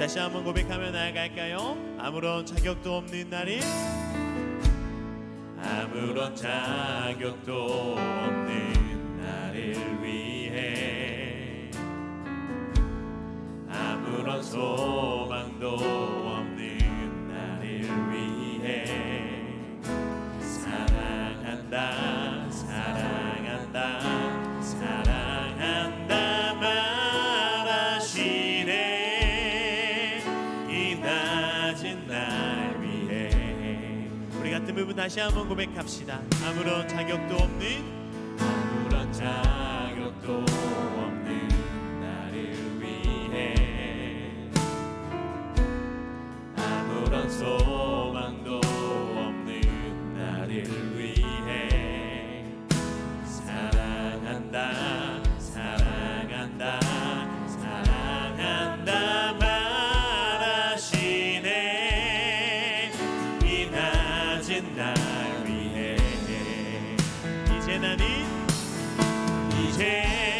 다시 한번 고백하며 나아갈까요? 아무런 자격도 없는 나를 아무런 자격도 없는 나를 위해 아무런 소망도 없는 나를 위해 부분 다시 한번 고백합시다. 아무런 자격도 없는 아무런 자격도 이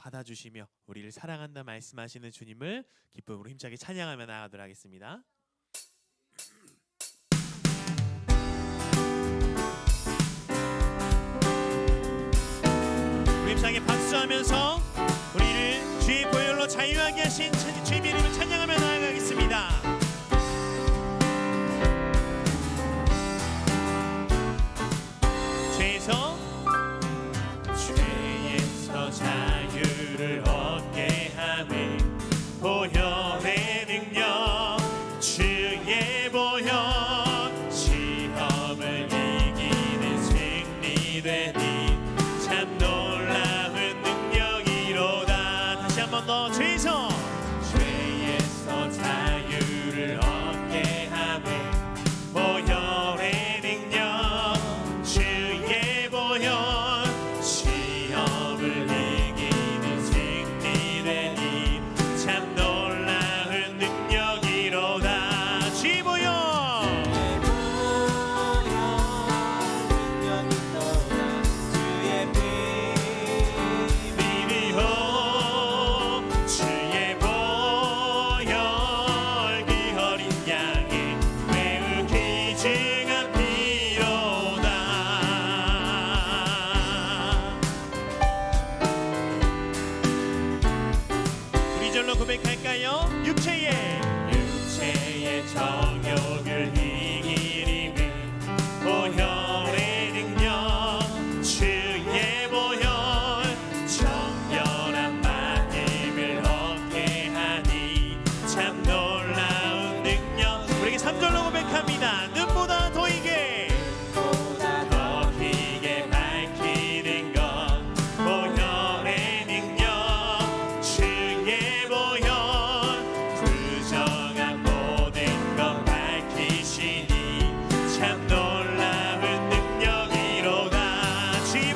받아주시며 우리를 사랑한다 말씀하시는 주님을 기쁨으로 힘차게 찬양하며 나아가도록 하겠습니다. 우리 힘차게 박수하면서 우리를 주의 보혈로 자유하게 하신 주- 주님 이름을 찬양 다시 한 하여 육체의 육체의 저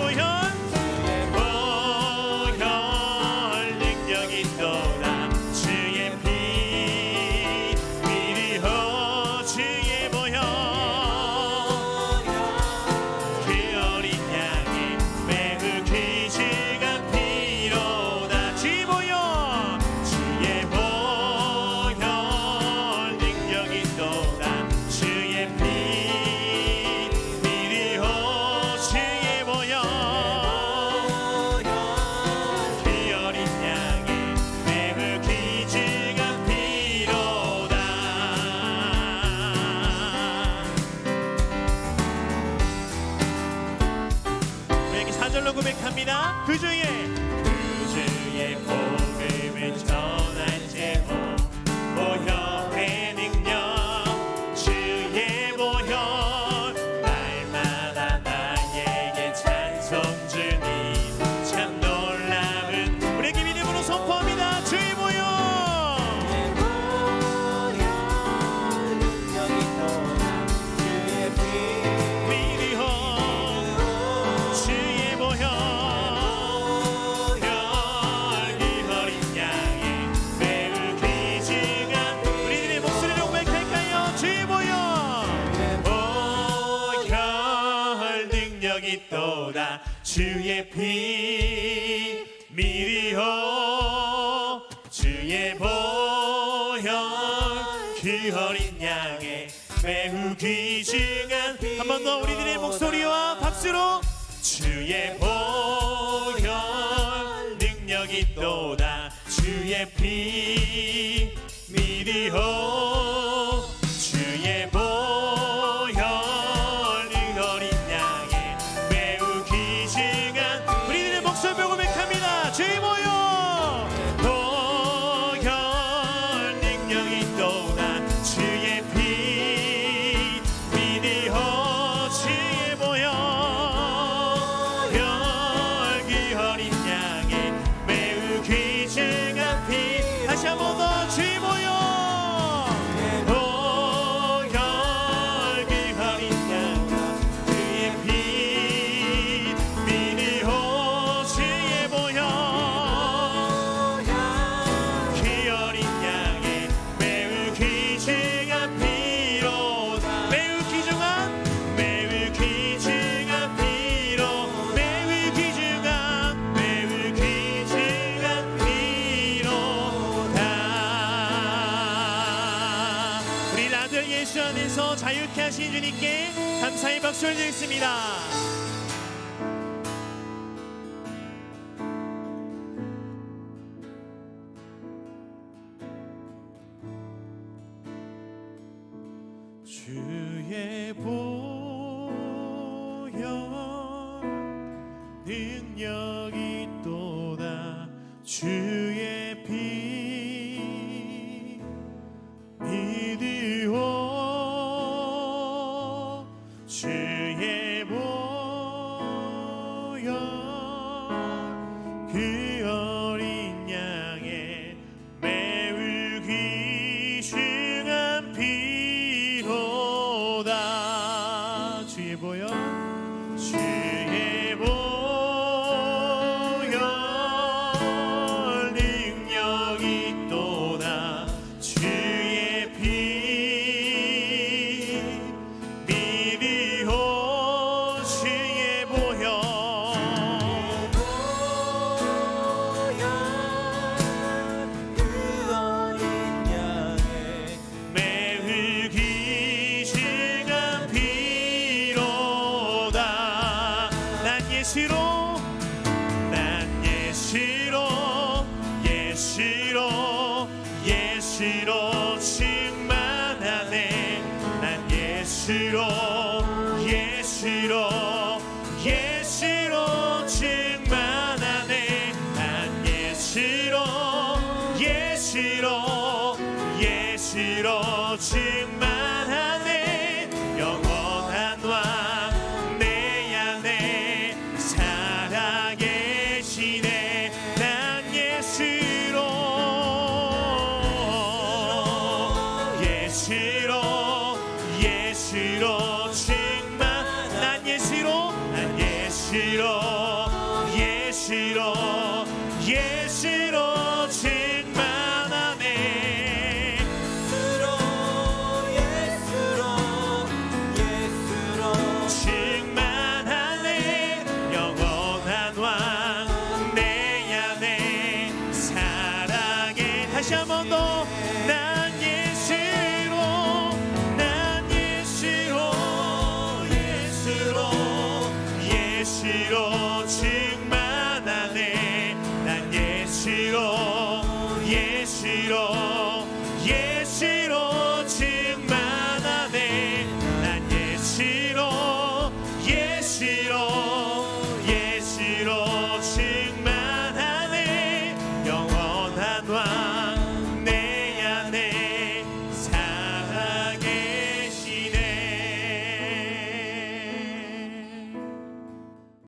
Boyan. 사절로 고백합니다. 그 중에 그 중에 복음을 전 주의 피 미리요. 주의 보혈 그 어린 양의 매우 귀중한 한 번 더 우리들의 목소리와 박수로 주의 보혈 능력이 또다. 주의 피 미리요. 자유케 하신 주님께 감사의 박수를 드리겠습니다. 주의 보 예수로 예수로